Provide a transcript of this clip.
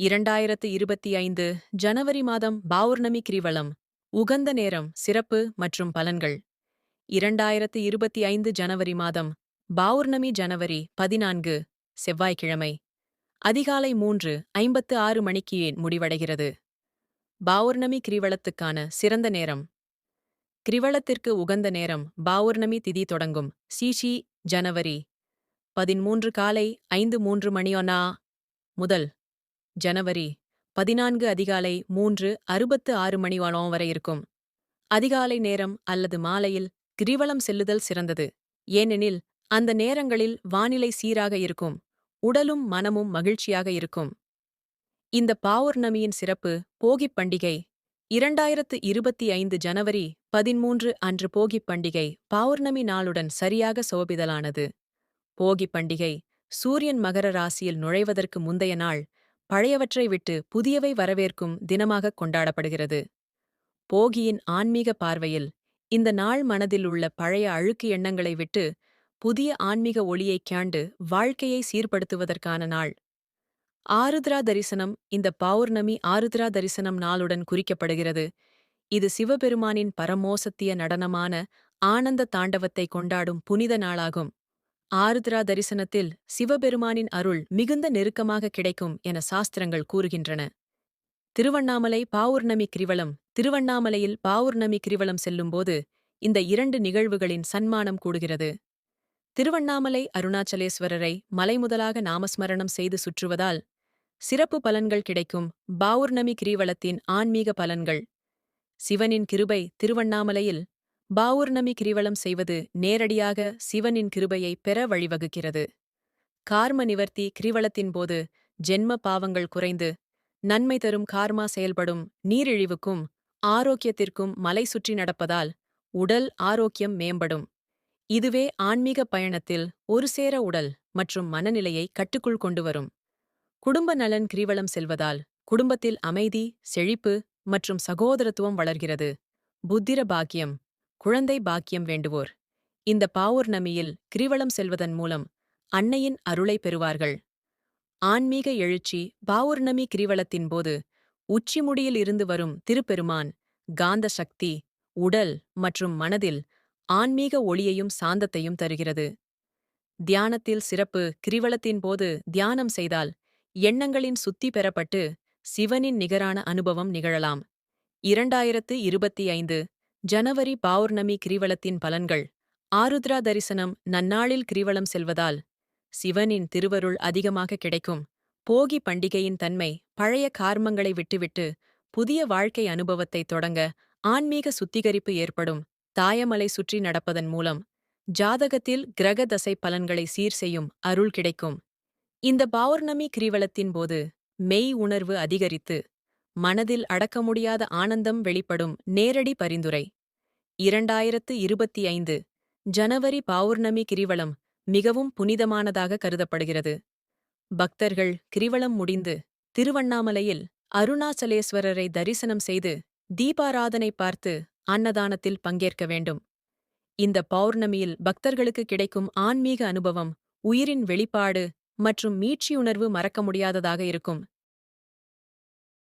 இரண்டாயிரத்து இருபத்தி ஐந்து ஜனவரி மாதம் பௌர்ணமி கிரிவலம் உகந்த நேரம் சிறப்பு மற்றும் பலன்கள். இரண்டாயிரத்து இருபத்தி ஐந்து ஜனவரி மாதம் பௌர்ணமி ஜனவரி பதினான்கு செவ்வாய்க்கிழமை. அதிகாலை மூன்று ஐம்பத்து ஆறு மணிக்கு முடிவடைகிறது? பௌர்ணமி கிரிவலத்துக்கான சிறந்த நேரம். கிரிவலத்திற்கு உகந்த நேரம் பௌர்ணமி திதி தொடங்கும். சிசி ஜனவரி. பதிமூன்று காலை ஐந்து மூன்று மணியொன்னா முதல். ஜனவரி பதினான்கு அதிகாலை மூன்று அறுபத்து ஆறு மணி வளம் வரை இருக்கும். அதிகாலை நேரம் அல்லது மாலையில் கிரிவலம் செல்லுதல் சிறந்தது. ஏனெனில் அந்த நேரங்களில் வானிலை சீராக இருக்கும். உடலும் மனமும் மகிழ்ச்சியாக இருக்கும். இந்த பௌர்ணமியின் சிறப்பு போகிப் பண்டிகை இரண்டாயிரத்து இருபத்தி ஐந்து ஜனவரி பதிமூன்று அன்று போகிப் பண்டிகை பௌர்ணமி நாளுடன் சரியாக சோபிதலானது. போகிப் பண்டிகை சூரியன் மகர ராசியில் நுழைவதற்கு முந்தைய நாள் பழையவற்றை விட்டு புதியவை வரவேற்கும் தினமாகக் கொண்டாடப்படுகிறது. போகியின் ஆன்மீக பார்வையில் இந்த நாள் மனதில் உள்ள பழைய அழுக்கு எண்ணங்களை விட்டு புதிய ஆன்மீக ஒளியைக் காண்டு வாழ்க்கையை சீர்படுத்துவதற்கான நாள். ஆருத்ரா தரிசனம் இந்த பௌர்ணமி ஆருத்ரா தரிசனம் நாளுடன் குறிக்கப்படுகிறது. இது சிவபெருமானின் பரமோசத்திய நடனமான ஆனந்த தாண்டவத்தை கொண்டாடும் புனித நாளாகும். ஆருத்ரா தரிசனத்தில் சிவபெருமானின் அருள் மிகுந்த நெருக்கமாக கிடைக்கும் என சாஸ்திரங்கள் கூறுகின்றன. திருவண்ணாமலை பாவுர்ணமி கிரிவலம் திருவண்ணாமலையில் பாவுர்ணமி கிரிவலம் செல்லும்போது இந்த இரண்டு நிகழ்வுகளின் சன்மானம் கூடுகிறது. திருவண்ணாமலை அருணாச்சலேஸ்வரரை மலைமுதலாக நாமஸ்மரணம் செய்து சுற்றுவதால் சிறப்பு பலன்கள் கிடைக்கும் பாவுர்ணமி கிரிவலத்தின் ஆன்மீக பலன்கள். சிவனின் கிருபை திருவண்ணாமலையில் பாவுர்ணமி கிரிவலம் செய்வது நேரடியாக சிவனின் கிருபையை பெற வழிவகுக்கிறது. கார்ம நிவர்த்தி கிரிவலத்தின் போது ஜென்ம பாவங்கள் குறைந்து நன்மை தரும் கார்மா செயல்படும் நீரிழிவுக்கும் ஆரோக்கியத்திற்கும் மலை சுற்றி நடப்பதால் உடல் ஆரோக்கியம் மேம்படும். இதுவே ஆன்மீக பயணத்தில் ஒரு சேர உடல் மற்றும் மனநிலையை கட்டுக்குள் கொண்டு வரும். குடும்ப நலன் கிரிவலம் செல்வதால் குடும்பத்தில் அமைதி செழிப்பு மற்றும் சகோதரத்துவம் வளர்கிறது. புத்திர பாக்கியம் குழந்தை பாக்கியம் வேண்டுவோர். இந்த பாவுர்ணமியில் கிரிவலம் செல்வதன் மூலம் அன்னையின் அருளை பெறுவார்கள். ஆன்மீக எழுச்சி பாவுர்ணமி கிரிவலத்தின் போது உச்சிமுடியில் இருந்து வரும் திருப்பெருமான் காந்த சக்தி உடல் மற்றும் மனதில் ஆன்மீக ஒளியையும் சாந்தத்தையும் தருகிறது. தியானத்தில் சிறப்பு கிரிவலத்தின் போது தியானம் செய்தால் எண்ணங்களின் சுத்தி பெறப்பட்டு சிவனின் நிகரான அனுபவம் நிகழலாம். இரண்டாயிரத்து இருபத்தி ஐந்து ஜனவரி பௌர்ணமி கிரிவலத்தின் பலன்கள். ஆருத்ரா தரிசனம் நன்னாளில் கிரிவலம் செல்வதால் சிவனின் திருவருள் அதிகமாக கிடைக்கும். போகி பண்டிகையின் தன்மை பழைய கார்மங்களை விட்டுவிட்டு புதிய வாழ்க்கை அனுபவத்தை தொடங்க ஆன்மீக சுத்திகரிப்பு ஏற்படும். தாயமலை சுற்றி நடப்பதன் மூலம் ஜாதகத்தில் கிரக தசை பலன்களை சீர் செய்யும் அருள் கிடைக்கும். இந்த பௌர்ணமி கிரிவலத்தின் போது மெய் உணர்வு அதிகரித்து மனதில் அடக்க முடியாத ஆனந்தம் வெளிப்படும் நேரடி பரிந்துரை. இரண்டாயிரத்து இருபத்தி ஐந்து ஜனவரி பௌர்ணமி கிரிவலம் மிகவும் புனிதமானதாக கருதப்படுகிறது. பக்தர்கள் கிரிவலம் முடிந்து திருவண்ணாமலையில் அருணாச்சலேஸ்வரரை தரிசனம் செய்து தீபாராதனை பார்த்து அன்னதானத்தில் பங்கேற்க வேண்டும். இந்த பௌர்ணமியில் பக்தர்களுக்கு கிடைக்கும் ஆன்மீக அனுபவம் உயிரின் வெளிப்பாடு மற்றும் மீட்சியுணர்வு மறக்க முடியாததாக இருக்கும்.